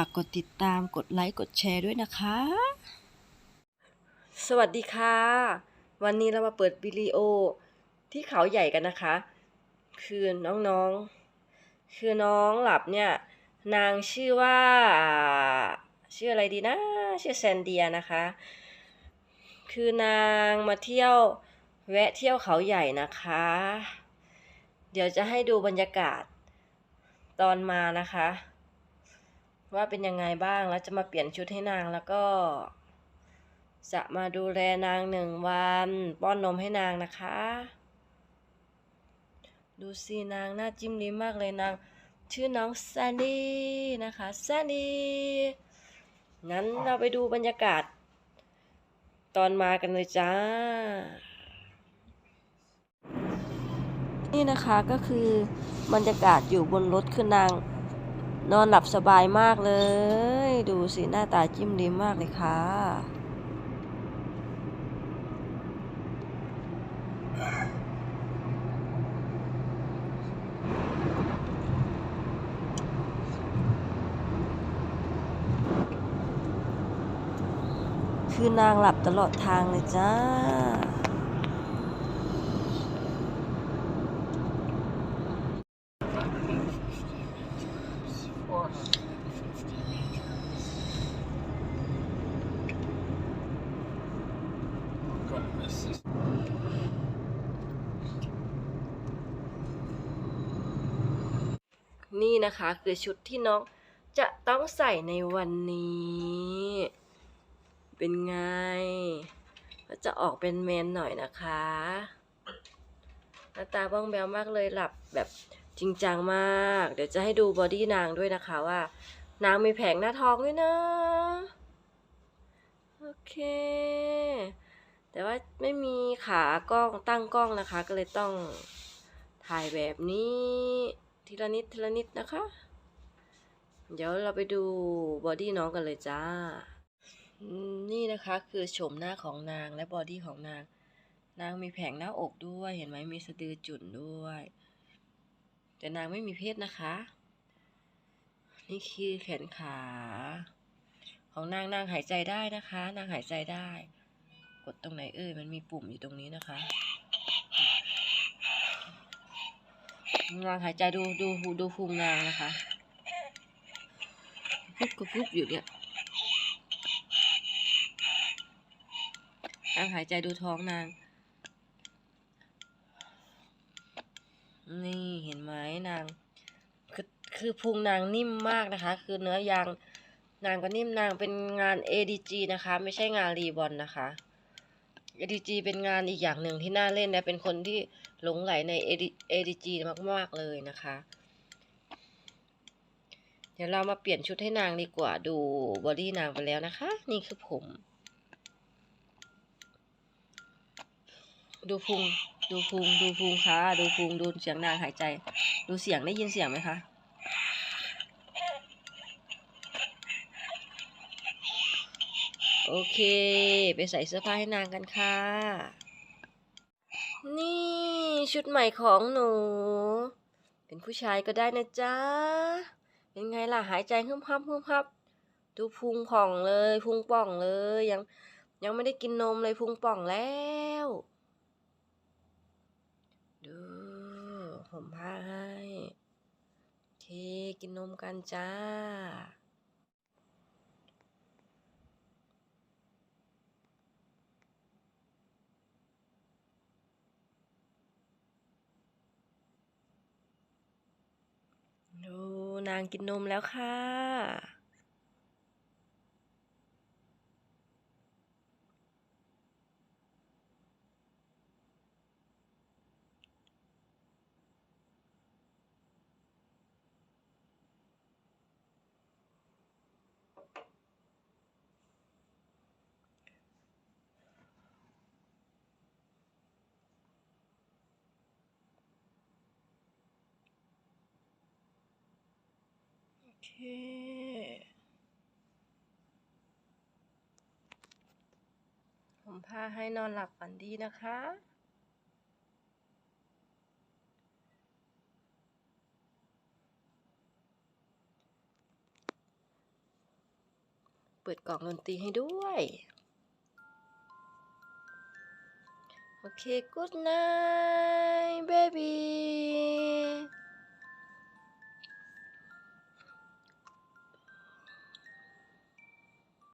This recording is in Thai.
ากกดติดตามกดไลค์กดแชร์ด้วยนะคะ สวัสดีค่ะ วันนี้เรามาเปิดวิดีโอที่เขาใหญ่กันนะคะ คือน้องๆ คือน้องหลับเนี่ย นางชื่อว่า ชื่ออะไรดีนะ ชื่อแซนเดียนะคะ คือนางมาเที่ยวแวะเที่ยวเขาใหญ่นะคะ เดี๋ยวจะให้ดูบรรยากาศตอนมานะคะ ว่าเป็นยังไงบ้าง แล้วจะมาเปลี่ยนชุดให้นางแล้วก็ จะมาดูแลนางหนึ่งวัน ป้อนนมให้นางนะคะ ดูสินางน่าจิ้มลิ้มมากเลยนาง ชื่อน้องแซนดี้นะคะแซนดี้งั้นเราไปดูบรรยากาศ ตอนมากันเลยจ้า นี่นะคะก็คือบรรยากาศอยู่บนรถคือนาง นอนหลับสบายมากเลย ดูสิหน้าตาจิ้มลิ้มมากเลยค่ะ คือนางหลับตลอดทางเลยจ้า นี่นะคะคือชุดที่น้องจะต้องใส่ในวันนี้ เป็นไง ก็จะออกเป็นแมนหน่อยนะคะ หน้าตาบ้องแบวมากเลยหลับแบบ จริงจังมาก เดี๋ยวจะให้ดูบอดี้นางด้วยนะคะว่า นางมีแผงหน้าท้องด้วยนะ โอเค แต่ว่าไม่มีขากล้องตั้งกล้องนะคะ ก็เลยต้องถ่ายแบบนี้ ทีละนิดทีละนิดนะคะ เดี๋ยวเราไปดูบอดี้น้องกันเลยจ้า นี่นะคะคือโฉมหน้าของนางและบอดี้ของนาง นางมีแผงหน้าอกด้วย เห็นไหมมีสะดือจุ่นด้วย แต่นางไม่มีเพศนะคะ นี่คือแขนขา ของนางนางหายใจได้นะคะ นางหายใจได้ กดตรงไหนเอ่ยมันมีปุ่มอยู่ตรงนี้นะคะ นางหายใจดูดูดูภูมินางนะคะกุ๊บกุ๊บกุ๊บอยู่เนี่ยนางหายใจดูท้องนาง นี่เห็นไหมนาง คือคือพุงนางนิ่มมากนะคะ คือเนื้อยางนางก็นิ่มนางเป็นงาน ADG นะคะ ไม่ใช่งานรีบอลนะคะ ADG เป็นงานอีกอย่างหนึ่งที่น่าเล่นนะเป็นคนที่หลงไหลใน ADG มากๆเลยนะคะ เดี๋ยวเรามาเปลี่ยนชุดให้นางดีกว่าดูบอดี้นางไปแล้วนะคะ นี่คือผม ดูพุง ดูพุงดูพุงค่ะ ดูพุงดูเสียงนางหายใจ ดูเสียงได้ยินเสียงไหมคะโอเค ไปใส่เสื้อผ้าให้นางกันค่ะ นี่ชุดใหม่ของหนู เป็นผู้ชายก็ได้นะจ๊ะ เป็นไงล่ะหายใจฮึ่มฮับฮึ่มฮับดูพุงป่องเลย พุงป่องเลยยังยังไม่ได้กินนมเลยพุงป่องแล้ว ดูผมผ้าให้เคกินนมกันจ้า ดูนางกินนมแล้วค่ะ ผมพาให้นอนหลับฝันดีนะคะเปิดกล่องดนตรีให้ด้วย โอเค good night baby